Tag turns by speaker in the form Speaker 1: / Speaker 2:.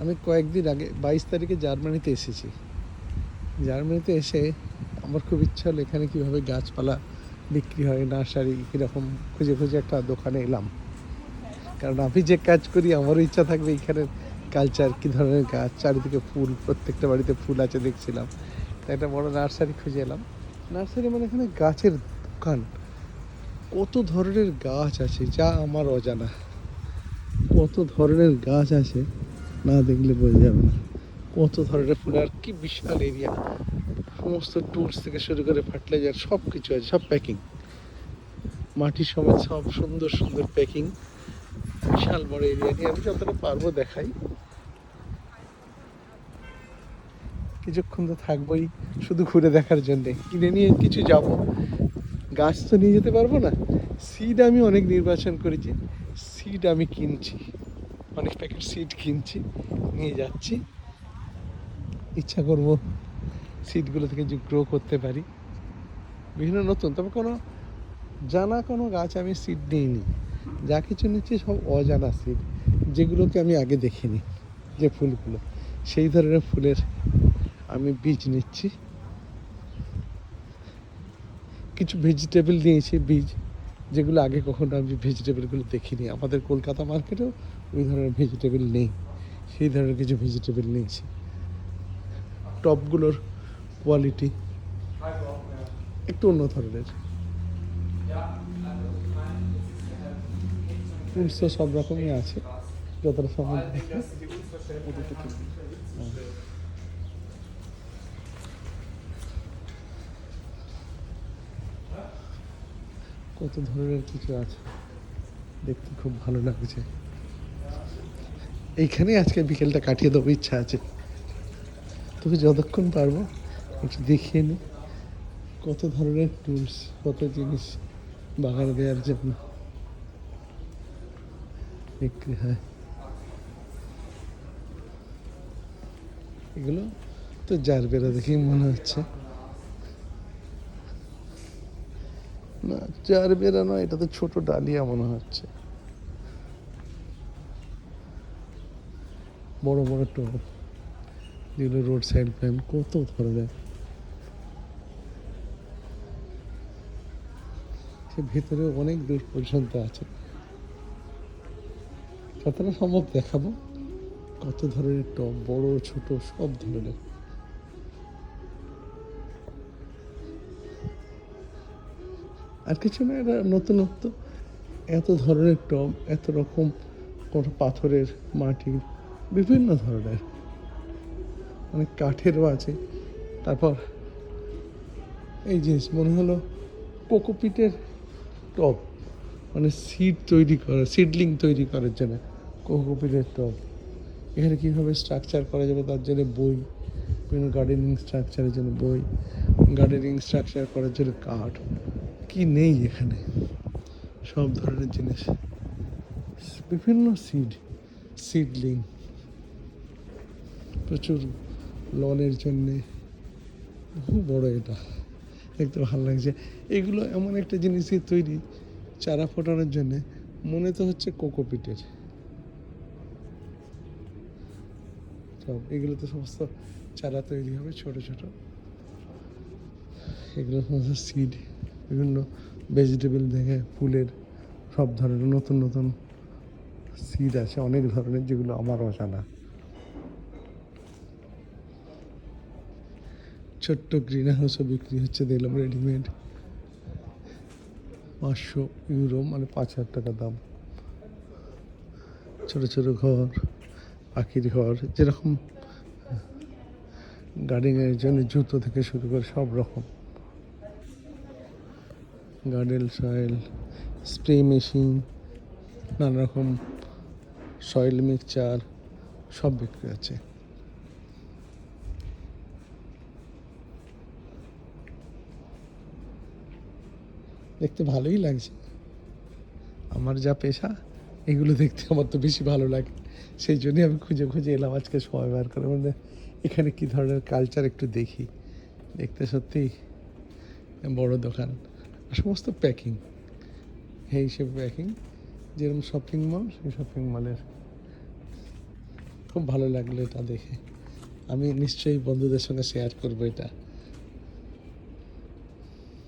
Speaker 1: আমি কয়েকদিন আগে বাইশ তারিখে জার্মানিতে এসেছি। জার্মানিতে এসে আমার খুব ইচ্ছা হলো এখানে কীভাবে গাছপালা বিক্রি হয়, নার্সারি কীরকম খুঁজে খুঁজে একটা দোকানে এলাম। কারণ আমি যে কাজ করি, আমারও ইচ্ছা থাকবে এখানের কালচার, কী ধরনের গাছ, চারিদিকে ফুল, প্রত্যেকটা বাড়িতে ফুল আছে দেখছিলাম। তাই একটা বড় নার্সারি খুঁজে এলাম। নার্সারি মানে এখানে গাছের দোকান। কত ধরনের গাছ আছে, যা আমার অজানা। কত ধরনের গাছ আছে না দেখলে বোঝা যাবে না। কত ধরনের ফুল, আর কি বিশাল এরিয়া সমস্ত টুলস থেকে শুরু করে ফার্টিলাইজার সব কিছু আছে, সব প্যাকিং মাটির সমেত সব সুন্দর সুন্দর প্যাকিং বিশাল বড় এরিয়া নিয়ে আমি যতটা পারব দেখাই। কিছুক্ষণ তো থাকবোই শুধু ঘুরে দেখার জন্যে। কিনে নিয়ে কিছু যাব। গাছ তো নিয়ে যেতে পারব না। সিড আমি অনেক নির্বাচন করেছি। সিড আমি কিনছি। অনেক প্যাকেট সিট কিনছি, নিয়ে যাচ্ছি। ইচ্ছা করব সিটগুলো থেকে যে গ্রো করতে পারি। বিভিন্ন নতুন, তবে কোনো জানা কোনো গাছ আমি সিড নিইনি যা কিছু নিচ্ছি সব অজানা সিড, যেগুলোকে আমি আগে দেখিনি, যে ফুলগুলো। সেই ধরনের ফুলের আমি বীজ নিচ্ছি। কিছু ভেজিটেবল নিয়েছি, বীজ। যেগুলো আগে কখনো আমি ভেজিটেবলগুলো দেখিনি। আমাদের কলকাতা মার্কেটেও ওই ধরনের ভেজিটেবল নেই। সেই ধরনের কিছু ভেজিটেবল নিয়েছি টপগুলোর কোয়ালিটি একটু অন্য ধরনের। ফুলস সব রকমই আছে। যতটা সম্ভব। কত ধরনের কিছু আছে। দেখতে খুব ভালো লাগছে। এইখানেই আজকে বিকেলটা কাটিয়ে দেবো, ইচ্ছা আছে। তোকে যতক্ষণ পারব, একটু দেখিয়ে নি কত ধরনের টুলস কত জিনিস বাগানে দেওয়ার জন্য। বিক্রি হয়। এগুলো তো জার বেড়া দেখেই মনে হচ্ছে। না চার বেড়া নয় এটা তো ছোট ডালিয়া মনে হচ্ছে। বড় বড় টব যেগুলো রোড সাইড প্ল্যান কত ধরনের। সে ভেতরে অনেক দূর পর্যন্ত আছে। যতটা সম্ভব দেখাবো? কত ধরনের টপ, বড়, ছোট, সব ধরনের। আর কিছু না, এটা নতুনত্ব। এত ধরনের টব, এত রকম কোনো পাথরের মাটির বিভিন্ন ধরনের। অনেক কাঠেরও আছে। তারপর এই জিনিস, মনে হলো কোকোপিটের টব। মানে সিড তৈরি করা সিডলিং তৈরি করার জন্য কোকোপিটের টব। এখানে কীভাবে স্ট্রাকচার করা যাবে তার জন্য বই, বিভিন্ন গার্ডেনিং স্ট্রাকচারের জন্য বই গার্ডেনিং স্ট্রাকচার করার জন্য কাঠ। কি নেই এখানে? সব ধরনের জিনিস। বিভিন্ন সিড সিডলিং প্রচুর লনের জন্যে। বহু বড় এটা। দেখতে ভালো লাগছে। এগুলো এমন একটা জিনিস দিয়ে তৈরি, চারা ফোটানোর জন্যে। মনে তো হচ্ছে কোকোপিটের সব এগুলো তো সমস্ত চারা তৈরি হবে, ছোট ছোট। এগুলো সমস্ত সিড বিভিন্ন ভেজিটেবল দেখে ফুলের সব ধরনের নতুন নতুন সিড আছে অনেক ধরনের, যেগুলো আমার অজানা ছোট্ট গ্রিন হাউসও বিক্রি হচ্ছে, দেখলাম রেডিমেড পাঁচশো ইউরো মানে পাঁচ হাজার টাকা দাম। ছোট ছোট ঘর, পাখির ঘর, যেরকম গার্ডেনের জন্য জুতো থেকে শুরু করে সব রকম। গার্ডেন সয়েল, স্প্রে মেশিন নানা রকম সয়েল মিক্সচার সব বিক্রি আছে দেখতে ভালোই লাগছে। আমার যা পেশা, এগুলো দেখতে আমার তো বেশি ভালো লাগে। সেই জন্যই আমি খুঁজে খুঁজে এলাম আজকে সময় বার করে। মানে এখানে কী ধরনের কালচার একটু দেখি। দেখতে সত্যিই বড় দোকান। সমস্ত প্যাকিং এই সে প্যাকিং যেরকম শপিং মল সেই শপিং মলের খুব ভালো লাগল এটা দেখে। আমি নিশ্চয়ই বন্ধুদের সঙ্গে শেয়ার করব এটা।